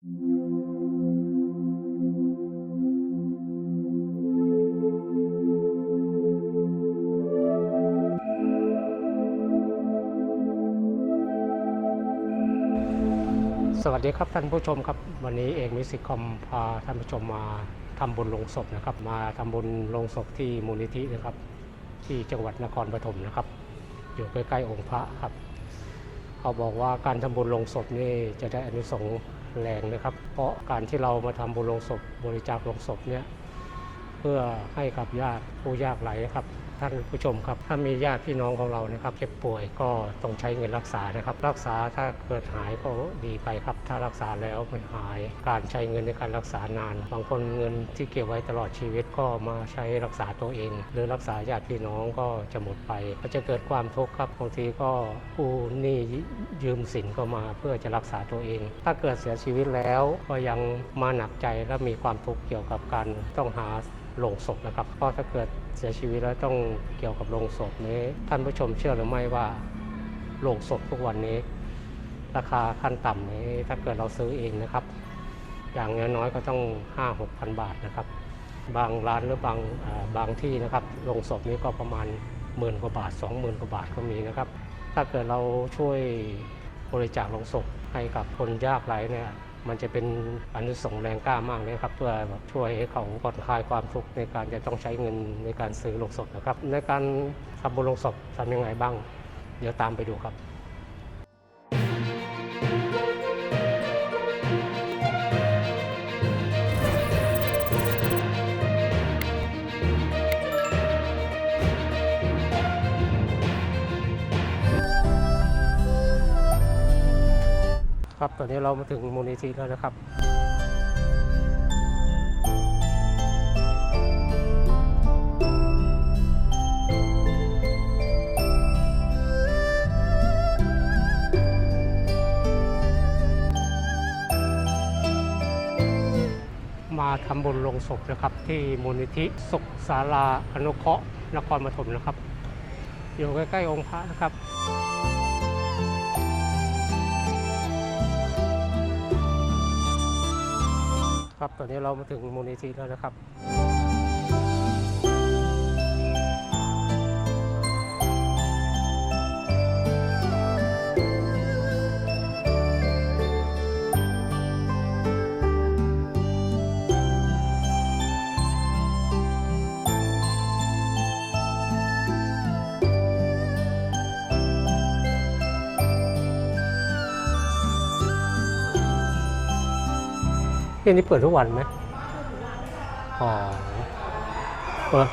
สวัสดีครับท่านผู้ชมครับ วันนี้เอกมิสิกคอมพาท่านผู้ชมมาทำบุญลงศพนะครับ มาทำบุญลงศพที่มูลนิธินะครับ ที่จังหวัดนครปฐมนะครับ อยู่ใกล้ๆองค์พระครับ เขาบอกว่าการทำบุญลงศพนี่จะได้อานิสงส์ แรงนะครับ เพราะการที่เรามาทำบุญลงศพบริจาคลงศพเนี่ยเพื่อให้กับญาติผู้ยากไร้ครับ ท่านผู้ชมครับ ถ้ามีญาติพี่น้องของเรานะครับเจ็บป่วยก็ต้องใช้เงินรักษานะครับ รักษาถ้าเกิดหายก็ดีไปครับ ถ้ารักษาแล้วไม่หาย การใช้เงินในการรักษานาน บางคนเงินที่เก็บไว้ตลอดชีวิตก็มาใช้รักษาตัวเอง หรือรักษาญาติพี่น้องก็จะหมดไป ก็จะเกิดความทุกข์ครับบางทีก็ผู้หนี้ยืมสินก็มาเพื่อจะรักษาตัวเอง ถ้าเกิดเสียชีวิตแล้วก็ยังมาหนักใจและมีความทุกข์เกี่ยวกับการต้องหาโลงศพนะครับเพราะถ้าเกิด สียชีวิตแล้วต้องเกี่ยวกับโลงศพนี้ ท่านผู้ชมเชื่อหรือไม่ว่าโลงศพทุกวันนี้ ราคาขั้นต่ำนี้ถ้าเกิดเราซื้อเองนะครับ อย่างน้อยๆก็ต้อง 5 6พันบาทนะครับ บางร้านหรือบางบางที่นะครับโลงศพนี้ก็ประมาณหมื่นกว่าบาท 20,000กว่าบาทก็มีนะครับ ถ้าเกิดเราช่วยบริจาคโลงศพให้กับคนยากไร้เนี่ย มันจะเป็นอนุสงแรงกล้ามากเลยครับ เพื่อช่วยให้เขาผ่อนคลายความทุกข์ในการจะต้องใช้เงินในการซื้อโลงศพนะครับ ในการทำบุญโลงศพทำยังไงบ้าง เดี๋ยวตามไปดูครับ ตอนนี้เรามาถึงมูลนิธิแล้วนะครับ มาทำบุญลงศพนะครับ ที่มูลนิธิสุขศาลาอนุเคราะห์นครปฐมนะครับ อยู่ใกล้ๆองค์พระนะครับ ครับ ตอนนี้เรามาถึงมูลนิธิแล้วนะครับ ที่นี่เปิดทุกวันไหมอ๋อเปิด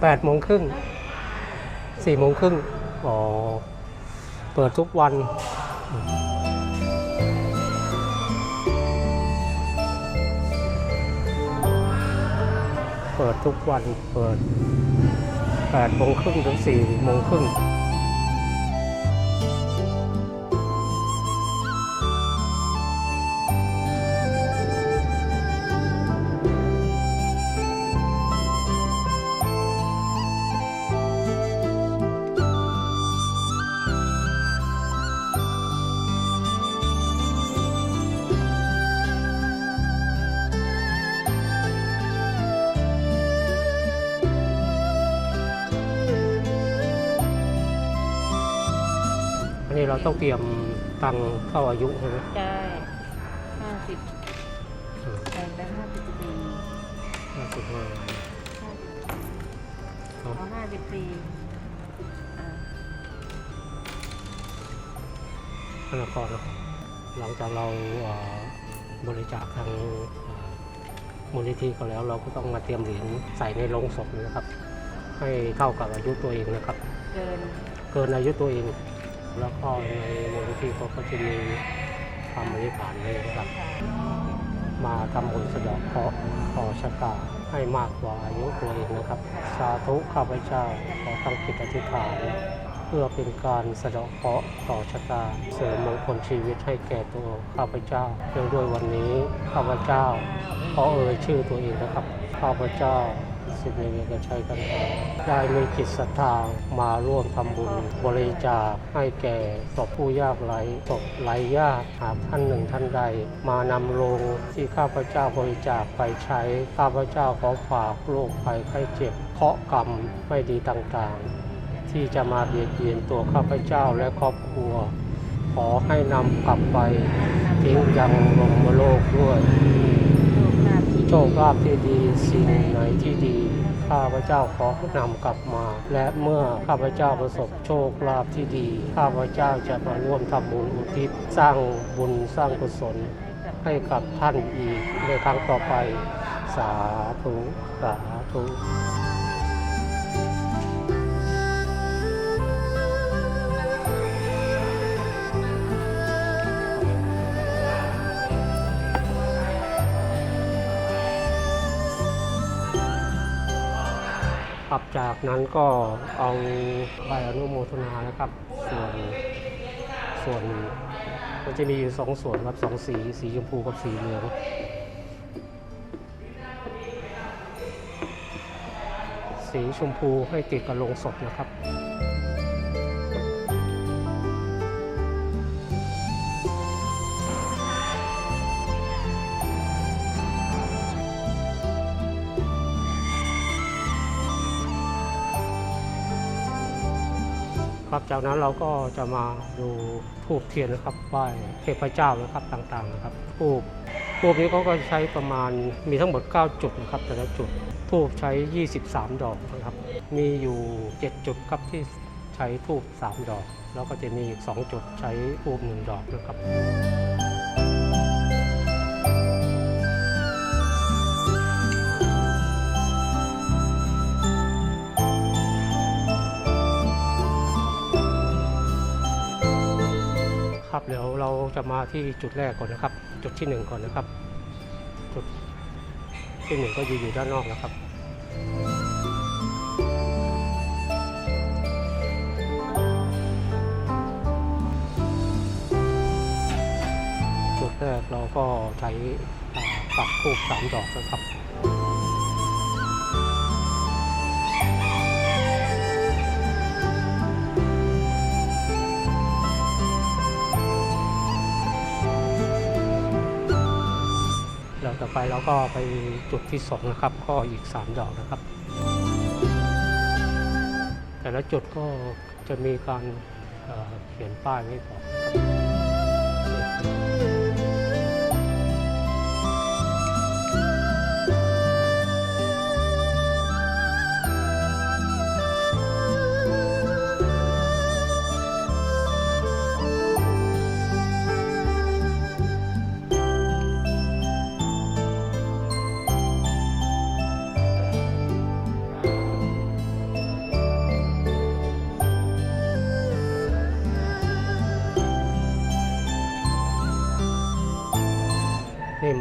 แปดโมงครึ่งสี่โมงครึ่งอ๋อ เปิดทุกวัน เปิดทุกวัน เปิดแปดโมงครึ่งถึงสี่โมงครึ่ง เราต้องเตรียมตังค์เข้าอายุใช่ไหมใช่ห้าสิบอืมแบ่งได้ห้าสิบปีห้าสิบห้าห้าสิบครับเอาห้าสิบปีอ่าธนาคารนะครับหลังจากเราเอ่อบริจาคทางเอ่อมูลนิธิเขาแล้ว เราก็ต้องมาเตรียมเหรียญใส่ในโลงศพนะครับ ให้เท่ากับอายุตัวเองนะครับ เกินเกินอายุตัวเอง แล้วก็ในมูลนิธิเขาก็จะมีคำอธิษฐานเลยนะครับ มาทำบุญสะดาะเคราะห์ขอชะตาให้มากกว่าอายุตัวเองนะครับ สาธุข้าพเจ้าขอตั้งจิตอธิษฐาน เพื่อเป็นการสะดาะเคราะห์ต่อชะตา เสริมมงคลชีวิตให้แก่ตัวข้าพเจ้าเนื่องด้วยวันนี้ข้าพเจ้าขอเอ่ยชื่อตัวเองนะครับ ข้าพเจ้า สิบเอกชัยกันได้มีจิตศรัทธามาร่วมทำบุญ บริจาคให้แก่ศพผู้ยากไร้ศพไร้ญาติหากท่านหนึ่งท่านใด มานำโลงที่ข้าพเจ้าบริจาคไปใช้ ข้าพเจ้าขอฝากโรคภัยไข้เจ็บเคาะกรรมไม่ดีต่างๆ ที่จะมาเบียดเบียนตัวข้าพเจ้าและครอบครัว ขอให้นำกลับไปทิ้งยังลงมโลกด้วย คลาภที่โชคลาภที่ดีสิ่งไหนที่ดี ข้าพเจ้าขอนำกลับมา และเมื่อข้าพเจ้าประสบโชคลาภที่ดี ข้าพเจ้าจะมาร่วมทำบุญอุทิศสร้างบุญสร้างกุศล ให้กับท่านอีกในครั้งต่อไป สาธุสาธุ ครับจากนั้นก็เอาใบอนุโมทนานะครับ ส่วนส่วนมันจะมีอยู่สองส่วนครับสองสี สีชมพูกับสีเหลืองสีชมพูให้ติดกับโลงศพนะครับ จากนั้นเราก็จะมาดูทูบเทียนนะครับไหว้เทพเจ้านะครับต่างๆนะครับทูบทูบนี้เขาก็ใช้ประมาณมีทั้งหมด 9 จุดนะครับแต่ละจุดทูบใช้ 23 ดอกนะครับมีอยู่ 7 จุดครับที่ใช้ทูบ3 ดอก แล้วก็จะมีอีก 2 จุดใช้ทูบ1ดอกนะครับ ดี๋ยวเราจะมาที่จุดแรกก่อนนะครับ จุดที่หนึ่งก่อนนะครับ จุดที่หนึ่งก็อยู่อยู่ด้านนอกนะครับจุดแรกเราก็ใช้อ่าปักทูบสามดอกนะครับ ไปเราก็ไปจุดที่สองนะครับ ก็อีก 3 ดอกนะครับ แต่ละจุดก็จะมีการเอ่อเขียนป้ายไว้บอก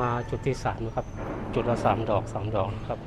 มาจุดที่สามนะครับ จุดละสามดอกสามดอกนะครับ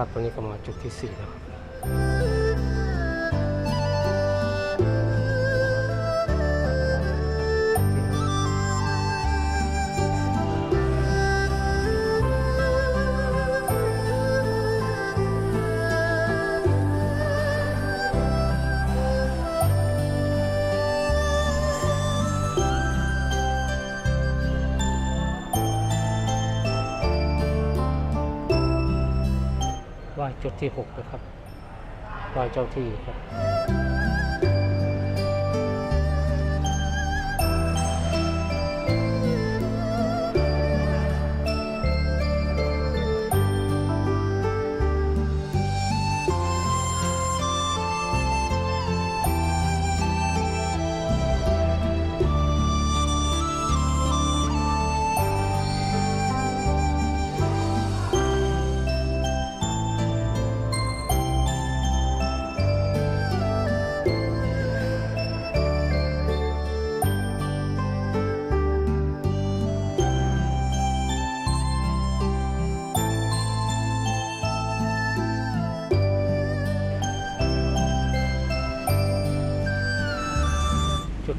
ครับตรงนี้ก็มา ที่6นะครับรอยเจ้าที่ครับ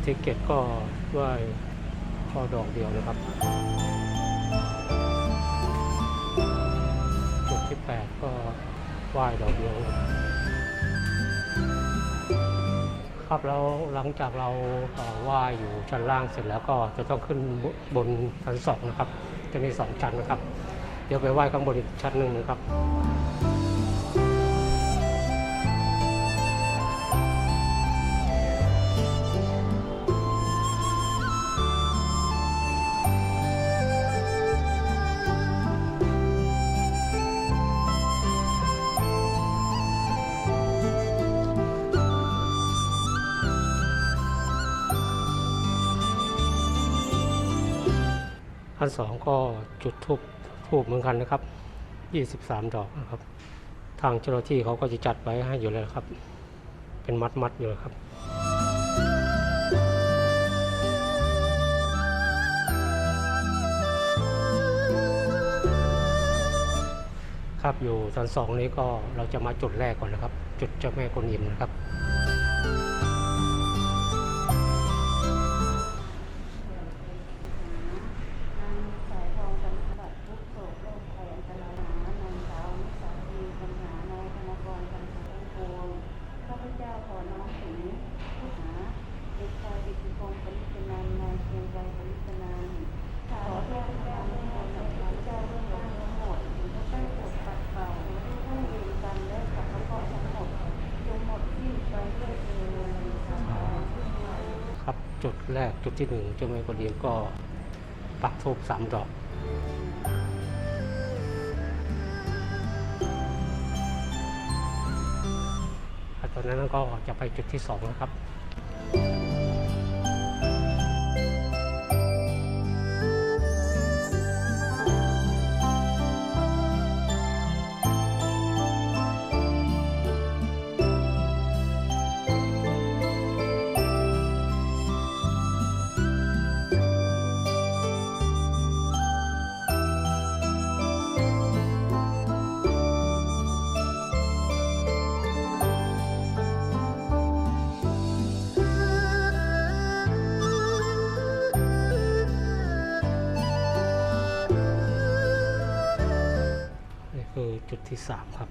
ที่เจ็ดก็ไหว้พอดอกเดียวนะครับจุดที่แปดก็ไหว้ดอกเดียว ครับแล้วหลังจากเราเอ่อไหว้อยู่ชั้นล่างเสร็จแล้วก็จะต้องขึ้นบนชั้นสองนะครับ จะมีสองชั้นนะครับ เดี๋ยวไปไหว้ข้างบนอีกชั้นหนึ่งนะครับ อันสองก็จุดทูบทูบเหมือนกันนะครับ 23 ดอกนะครับ ทางเจ้าหน้าที่เขาก็จะจัดไว้ให้อยู่เลยครับ เป็นมัดมัดอยู่ครับครับอยู่ชั้นสองนี้ก็เราจะมาจุดแรกก่อนนะครับ จุดเจ้าแม่กวนอิมนะครับ แรกจุดที่หนึ่งเจ้าแม่กวนอิมก็ปักทูบสามดอกตอนนั้นก็จะไปจุดที่สองนะครับ ที่สามครับ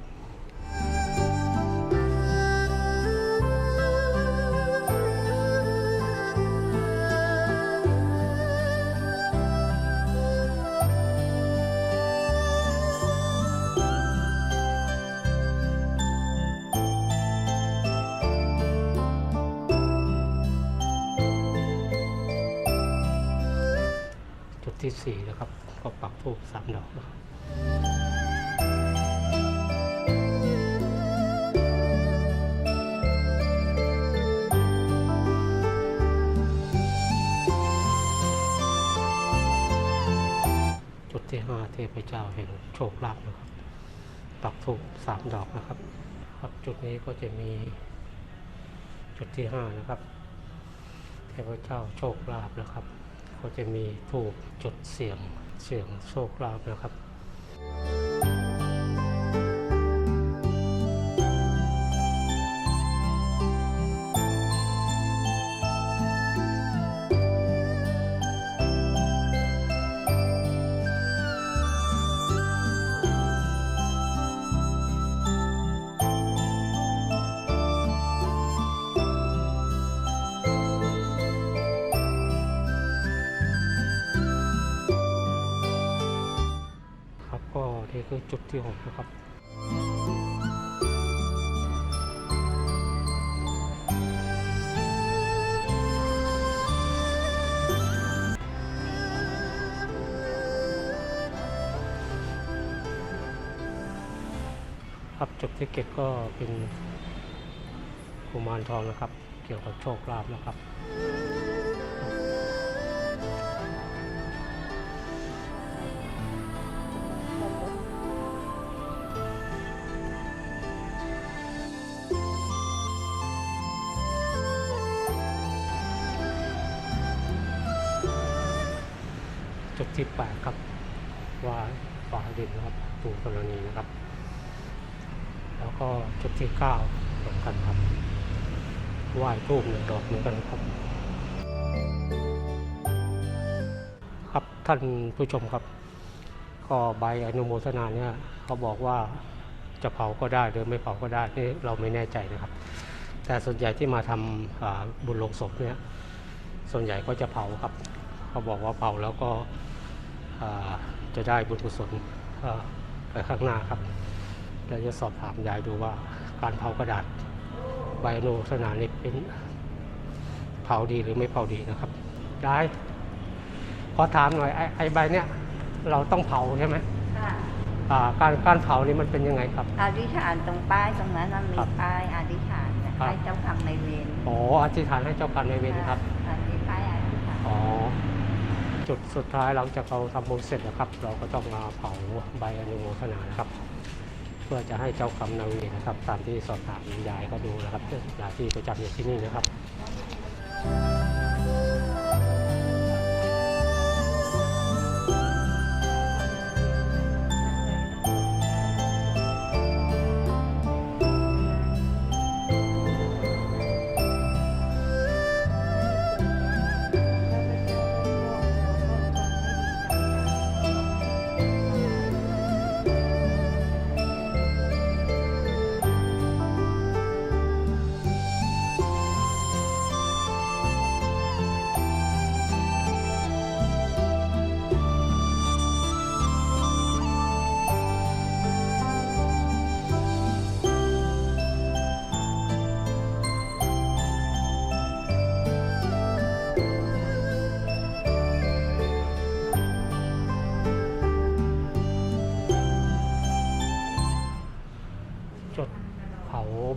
จุดที่สี่นะครับก็ปักทูบสามดอกนะครับ ที่ห้าเทพเจ้าแห่งโชคลาภนะครับปักถูกสามดอกนะครับครับจุดนี้ก็จะมีจุดที่ห้านะครับ เทพเจ้าโชคลาภนะครับ ก็จะมีถูกจุดเสียงเสียงโชคลาภนะครับครับ คือจุดที่หกนะครับครับจุดที่เก็บก็เป็นกุมารทองนะครับ เกี่ยวกับโชคลาภนะครับ 168 ครับ ว่าฝาดินนะครับตูกรณีนะครับ แล้วก็จุดที่9ตรงกันครับไหว้ทูบหนึ่งดอกเหมือนกันครับ ครับท่านผู้ชมครับ ก็ใบอนุโมทนาเนี่ยเขาบอกว่าจะเผาก็ได้หรือไม่เผาก็ได้นี่เราไม่แน่ใจนะครับ แต่ส่วนใหญ่ที่มาทำบุญลงศพเนี่ยส่วนใหญ่ก็จะเผาครับ เขาบอกว่าเผาแล้วก็ จะได้บุญกุศลอ่าไปข้างหน้าครับเราจะสอบถามยายดูว่าการเผากระดาษใบอนุโมทนานี่เป็นเผาดีหรือไม่เผาดีนะครับได้ขอถามหน่อยไอ้ไอ้ใบเนี่ยเราต้องเผาใช่ไหมค่ะอ่าการการเผานี่มันเป็นยังไงครับอธิษฐานตรงป้ายตรงนั้นมันมีครับป้ายอธิษฐานนะครับให้เจ้ากรรมนายเวรอ๋ออธิษฐานให้เจ้ากรรมนายเวรนะครับค่ะมีป้ายอธิษฐานอ๋อ จุดสุดท้ายหลังจากเราทำบุญเสร็จนะครับ เราก็ต้องมาเผาใบอนุโมทนานะครับ เพื่อจะให้เจ้ากรรมนายเวรนะครับ ตามที่สอบถามยายก็ดูนะครับยายที่ประจำอยู่ที่นี่นะครับ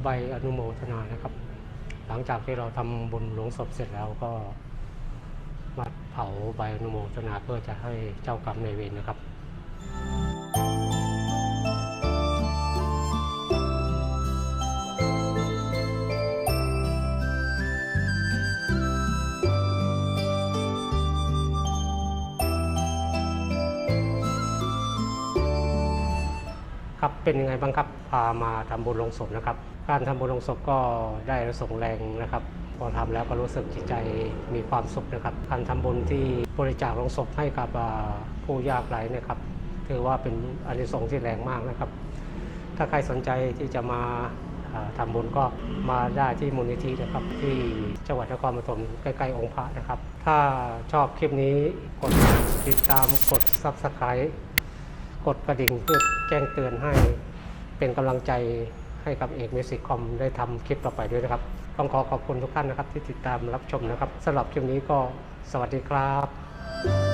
ใบอนุโมทนานะครับ หลังจากที่เราทำบุญหลวงศพเสร็จแล้วก็มาเผาใบอนุโมทนาเพื่อจะให้เจ้ากรรมในเวรนะครับครับเป็นยังไงบ้างครับ พามาทำบุญลงศพนะครับ การทำบุญลงศพก็ได้ส่งแรงนะครับพอทำแล้วก็รู้สึกจิตใจมีความสุขนะครับ การทำบุญที่บริจาคลงศพให้กับผู้ยากไร้นะครับ ถือว่าเป็นอานิสงส์ที่แรงมากนะครับ ถ้าใครสนใจที่จะมาอ่าทำบุญก็มาได้ที่มูลนิธินะครับ ที่จังหวัดนครปฐมใกล้ๆองค์พระนะครับ ถ้าชอบคลิปนี้กดติดตามกด Subscribe กดกระดิ่งเพื่อแจ้งเตือนให้ เป็นกำลังใจให้กับเอกมิวสิกคอมได้ทำคลิปต่อไปด้วยนะครับ ต้องขอขอบคุณทุกท่านนะครับที่ติดตามรับชมนะครับสำหรับคลิปนี้ก็สวัสดีครับ